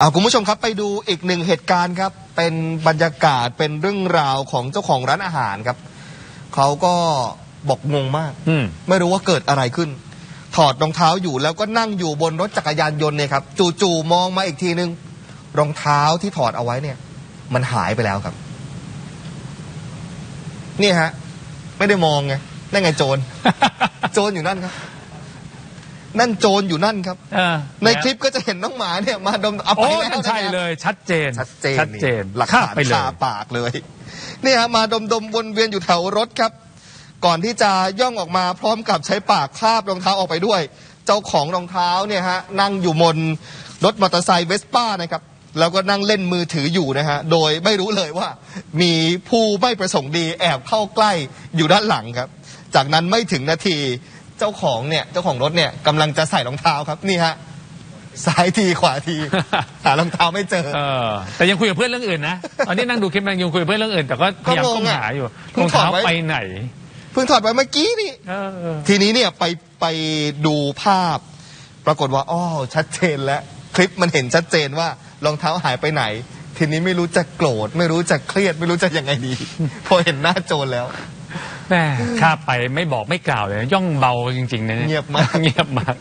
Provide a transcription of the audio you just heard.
เอาคุณผู้ชมครับไปดูอีกหนึ่งเหตุการณ์ครับ เป็นบรรยากาศเป็นเรื่องราวของเจ้าของร้านอาหารครับ เขาก็บอกงงมากอืม ไม่รู้ว่าเกิดอะไรขึ้น ถอดรองเท้าอยู่แล้วก็นั่งอยู่บนรถจักรยานยนต์เนี่ยครับ จู่ๆมองมาอีกทีนึง รองเท้าที่ถอดเอาไว้เนี่ย มันหายไปแล้วครับ นี่ฮะ ไม่ได้มองไงนั่นไงโจร โจรอยู่นั่นครับ นั่นโจรอยู่นั่นครับเออในคลิปก็จะเห็นน้องหมาเนี่ยมาดมเอาไปโอ้แล้วใช่นะครับเลย ชัดเจน ชัดเจนชัดเจนหลักข้าฐานไปเลยคาปากเลยนี่ฮะมาดมดมๆวนเวียนอยู่แถวรถครับ ก่อนที่จะย่องออกมาพร้อมกับใช้ปากคาบรองเท้าออกไปด้วย เจ้าของรองเท้าเนี่ยฮะนั่งอยู่บนรถมอเตอร์ไซค์เวสป้านะครับแล้วก็นั่งเล่นมือถืออยู่นะฮะ โดยไม่รู้เลยว่า มีผู้ไม่ประสงค์ดีแอบเข้าใกล้อยู่ด้านหลังครับ จากนั้นไม่ถึงนาที เจ้าของเนี่ยเจ้าของรถเนี่ยกำลังจะใส่รองเท้าครับนี่ฮะซ้ายทีขวาที หารองเท้าไม่เจอ เออแต่ยังคุยกับเพื่อนเรื่องอื่นนะตอนนี้นั่งดูคลิปยังคุยกับเพื่อนเรื่องอื่น แต่ก็พยายามก็งก้งมอะหาอยู่เพิ่รงองถอดเท้าไว้ไปไหนเพิ่งถอดไว้เมื่อกี้นี่เออทีนี้เนี่ยไปไปดูภาพ ปรากฏว่าอ๋อชัดเจนแล้ว คลิปมันเห็นชัดเจนว่ารองเท้าหายไปไหน ทีนี้ไม่รู้จะโกรธ ไม่รู้จะเครียด ไม่รู้จะยังไงดี พอเห็นหน้าโจรแล้ว แม่ข้าไปไม่บอกไม่กล่าวเลย ย่องเบาจริงๆนะนี่เงียบมาก เงียบมาก